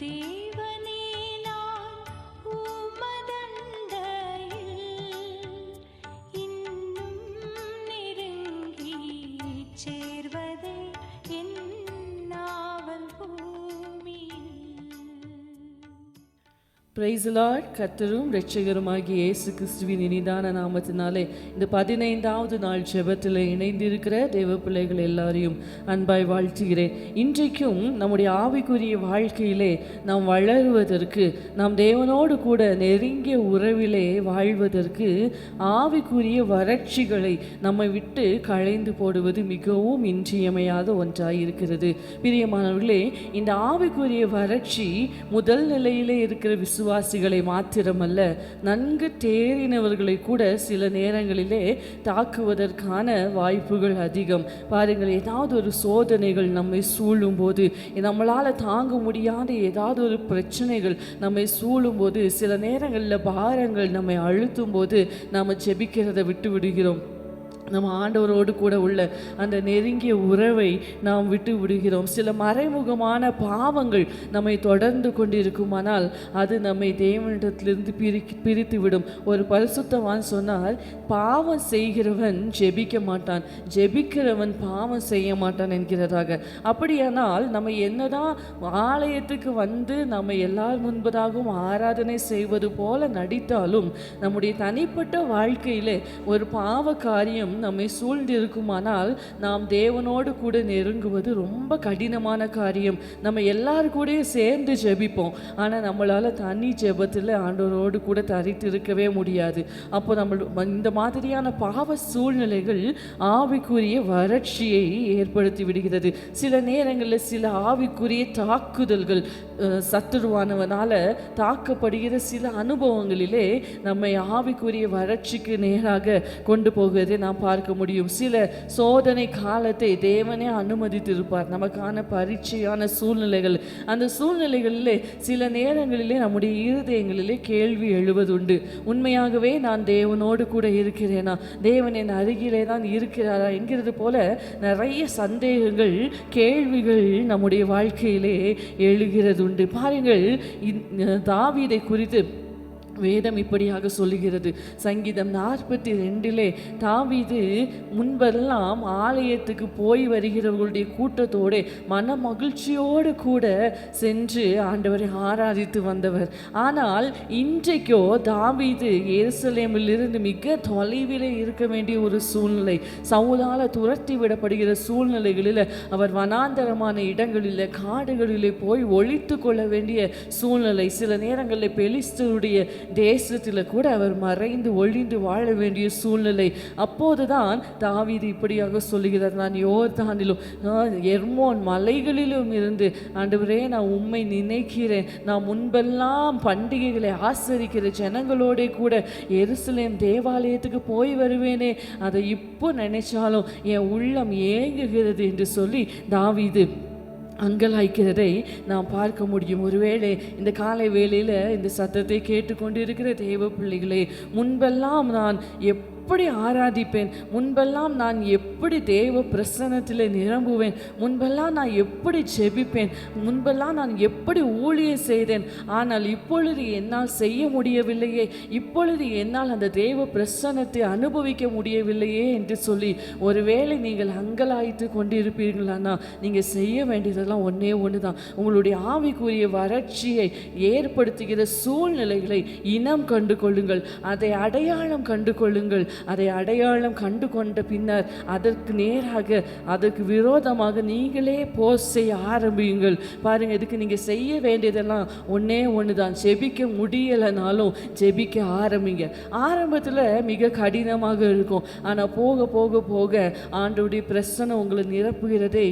தேவனே பிரைஸ் கத்தரும் ரட்சகருமாகிய இயேசு கிறிஸ்துவின் இனிதான நாமத்தினாலே இந்த பதினைந்தாவது நாள் ஜெபத்தில் இணைந்திருக்கிற தேவ பிள்ளைகள் எல்லாரையும் அன்பாய் வாழ்த்துகிறேன். இன்றைக்கும் நம்முடைய ஆவிக்குரிய வாழ்க்கையிலே நாம் வளருவதற்கு நாம் தேவனோடு கூட நெருங்கிய உறவிலே வாழ்வதற்கு ஆவிக்குரிய வறட்சிகளை நம்மை விட்டு களைந்து போடுவது மிகவும் இன்றியமையாத ஒன்றாக இருக்கிறது பிரியமானவர்களே இந்த ஆவிக்குரிய வறட்சி முதல் நிலையிலே இருக்கிற விசுவாசிகளை மாத்திரமல்ல நன்கு தேறினவர்களை கூட சில நேரங்களிலே தாக்குவதற்கான வாய்ப்புகள் அதிகம். பாருங்கள் ஏதாவது ஒரு சோதனைகள் நம்மை சூழும் போது நம்மளால் தாங்க முடியாத ஏதாவது ஒரு பிரச்சனைகள் நம்மை சூழும் போது சில நேரங்களில் பாரங்கள் நம்மை அழுத்தும் போது நாம் ஜெபிக்கிறதை விட்டு விடுகிறோம். நம்ம ஆண்டவரோடு கூட உள்ள அந்த நெருங்கிய உறவை நாம் விட்டு விடுகிறோம். சில மறைமுகமான பாவங்கள் நம்மை தொடர்ந்து கொண்டிருக்குமானால் அது நம்மை தேவனிடத்திலிருந்து பிரி பிரித்து விடும் ஒரு பரிசுத்தவான் சொன்னால் பாவம் செய்கிறவன் ஜெபிக்க மாட்டான். ஜெபிக்கிறவன் பாவம் செய்ய மாட்டான் என்கிறதாக. அப்படியானால் நம்ம என்னதான் ஆலயத்துக்கு வந்து நம்ம எல்லார் முன்பதாகவும் ஆராதனை செய்வது போல நடித்தாலும் நம்முடைய தனிப்பட்ட வாழ்க்கையிலே ஒரு பாவ காரியம் நம்மை சூழ்ந்து இருக்குமானால் நாம் தேவனோடு கூட நெருங்குவது ரொம்ப கடினமான காரியம். நம்ம எல்லாரு கூடயும் சேர்ந்து ஜெபிப்போம். ஆனால் நம்மளால் தனி ஜெபத்தில் ஆண்டவரோடு கூட தரித்து இருக்கவே முடியாது. அப்போ நம்ம இந்த மாதிரியான பாவ சூழ்நிலைகள் ஆவிக்குரிய வறட்சியை ஏற்படுத்தி விடுகிறது. சில நேரங்களில் சில ஆவிக்குரிய தாக்குதல்கள் சத்துருவானவனால் தாக்கப்படுகிற சில அனுபவங்களிலே நம்மை ஆவிக்குரிய வறட்சிக்கு நேராக கொண்டு போகிறதை நாம் பார்க்க முடியும். சில சோதனை காலத்தை தேவனே அனுமதித்திருப்பார். நமக்கான பரீட்சையான சூழ்நிலைகள். அந்த சூழ்நிலைகளிலே சில நேரங்களிலே நம்முடைய இருதயங்களிலே கேள்வி எழுவதுண்டு. உண்மையாகவே நான் தேவனோடு கூட இருக்கிறேனா? தேவன் என் அருகிலே தான் இருக்கிறாரா? என்கிறது போல நிறைய சந்தேகங்கள் கேள்விகள் நம்முடைய வாழ்க்கையிலே எழுகிறது உண்டு பாருங்கள் தாவீதை குறித்து வேதம் இப்படியாக சொல்லுகிறது. சங்கீதம் நாற்பத்தி ரெண்டிலே தாவிது முன்பெல்லாம் ஆலயத்துக்கு போய் வருகிறவர்களுடைய கூட்டத்தோடு மன மகிழ்ச்சியோடு கூட சென்று ஆண்டவரை ஆராதித்து வந்தவர். ஆனால் இன்றைக்கோ தாவிது எருசலேமிலிருந்து மிக தொலைவிலே இருக்க வேண்டிய ஒரு சூழ்நிலை. சவுதால துரத்தி விடப்படுகிற சூழ்நிலைகளில் அவர் வனாந்தரமான இடங்களில் காடுகளிலே போய் ஒழித்து கொள்ள வேண்டிய சூழ்நிலை. சில நேரங்களில் பெலிஸ்தருடைய தேசத்தில் கூட அவர் மறைந்து ஒழிந்து வாழ வேண்டிய சூழ்நிலை. அப்போதுதான் தாவீது இப்படியாக சொல்லுகிறார். நான் யோர்தானிலும் நான் எர்மோன் மலைகளிலும் இருந்து ஆண்டவரே நான் உண்மை நினைக்கிறேன். நான் முன்பெல்லாம் பண்டிகைகளை ஆசரிக்கிற ஜனங்களோட கூட எருசலேம் தேவாலயத்துக்கு போய் வருவேனே. அதை இப்போ நினைச்சாலும் என் உள்ளம் ஏங்குகிறது என்று சொல்லி தாவீது அங்கலாய்க்கிறதை நாம் பார்க்க முடியும். ஒருவேளை இந்த காலை வேளையில் இந்த சத்தத்தை கேட்டுக்கொண்டிருக்கிற தேவ பிள்ளைகளே முன்பெல்லாம் நான் எப்படி ஆராதிப்பேன்? முன்பெல்லாம் நான் எப்படி தேவ பிரசன்னத்தில் நிரம்புவேன்? முன்பெல்லாம் நான் எப்படி ஜெபிப்பேன் முன்பெல்லாம் நான் எப்படி ஊழியம் செய்தேன்? ஆனால் இப்பொழுது என்னால் செய்ய முடியவில்லையே. இப்பொழுது என்னால் அந்த தேவ பிரசன்னத்தை அனுபவிக்க முடியவில்லையே என்று சொல்லி ஒருவேளை நீங்கள் அங்கலாய்த்து கொண்டிருப்பீர்களானா நீங்கள் செய்ய வேண்டியதெல்லாம் ஒன்றே ஒன்று தான் உங்களுடைய ஆவிக்குரிய வறட்சியை ஏற்படுத்துகிற சூழ்நிலைகளை இனம் கண்டு கொள்ளுங்கள் அதை அடையாளம் கண்டு கொள்ளுங்கள் அதை அடையாளம் கண்டு கொண்ட பின்னர் அதற்கு நேராக அதற்கு விரோதமாக நீங்களே போஸ்ட் செய்ய ஆரம்பியுங்கள். பாருங்கள் இதுக்கு நீங்கள் செய்ய வேண்டியதெல்லாம் ஒன்றே ஒன்று தான் ஜெபிக்க முடியலைனாலும் ஜெபிக்க ஆரம்பிங்க. ஆரம்பத்தில் மிக கடினமாக இருக்கும். ஆனால் போக போக போக ஆண்டோடைய பிரச்சனை உங்களை நிரப்புகிறதை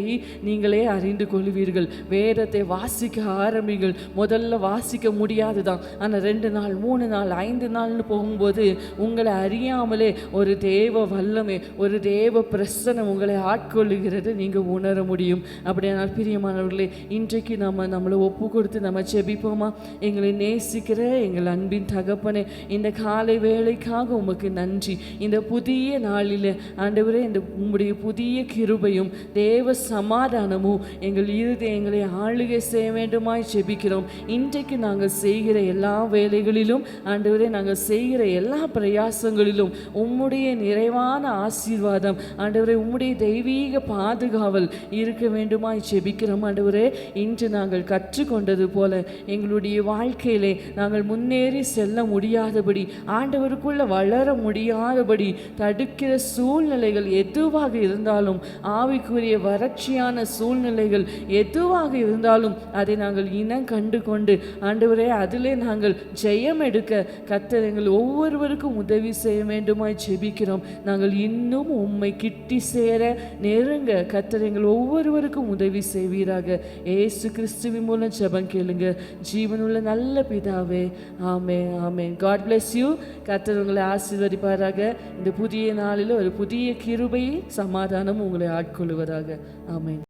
நீங்களே அறிந்து கொள்வீர்கள். வேதத்தை வாசிக்க ஆரம்பிங்கள் முதல்ல வாசிக்க முடியாது தான் ஆனால் ரெண்டு நாள் மூணு நாள் ஐந்து நாள்னு போகும்போது உங்களை அறியாமலே நாளிலே ஒரு தேவ வல்லமை ஒரு தேவ பிரசனம் உங்களை ஆட்கொள்ளுகிறது நீங்கள் உணர முடியும். அப்படியானால் பிரியமானவர்களே இன்றைக்கு நம்ம நம்மளை ஒப்பு கொடுத்து நம்ம செபிப்போமா எங்களை நேசிக்கிற எங்கள் அன்பின் தகப்பனே இந்த காலை வேலைக்காக உமக்கு நன்றி. இந்த புதிய நாளில் ஆண்டவரே இந்த உங்களுடைய புதிய கிருபையும் தேவ சமாதானமும் எங்கள் இருதயங்களை ஆளுகை செய்ய வேண்டுமாய் செபிக்கிறோம் இன்றைக்கு நாங்கள் செய்கிற எல்லா வேலைகளிலும் ஆண்டவரே நாங்கள் செய்கிற எல்லா பிரயாசங்களிலும் உம்முடைய நிறைவான ஆசீர்வாதம். ஆண்டவரே உம்முடைய தெய்வீக பாதுகாவல் இருக்க வேண்டுமாய் செபிக்கிறோம். ஆண்டவரே இன்று நாங்கள் கற்றுக்கொண்டது போல எங்களுடைய வாழ்க்கையிலே நாங்கள் முன்னேறி செல்ல முடியாதபடி ஆண்டவருக்குள்ள வளர முடியாதபடி தடுக்கிற சூழ்நிலைகள் எதுவாக இருந்தாலும் ஆவிக்குரிய வறட்சியான சூழ்நிலைகள் எதுவாக இருந்தாலும் அதை நாங்கள் இனம் கண்டு கொண்டு ஆண்டவரே அதிலே நாங்கள் ஜெயம் எடுக்க கத்தர் எங்கள் ஒவ்வொருவருக்கும் உதவி செய்ய வேண்டுமா வேண்டுமாய் செபிக்கிறோம். நாங்கள் இன்னும் உம்மை கிட்டி சேர நெருங்க. கத்தர் எங்கள் ஒவ்வொருவருக்கும் உதவி செய்வீராக. ஏசு கிறிஸ்துவின் மூலம் ஜெபம் கேளுங்க. ஜீவனுள்ள நல்ல பிதாவே ஆமே ஆமே காட் பிளஸ் யூ கத்தர் உங்களை ஆசீர்வதிப்பாராக. இந்த புதிய நாளில் ஒரு புதிய கிருபையை சமாதானம் உங்களை ஆட்கொள்வதாக ஆமென்.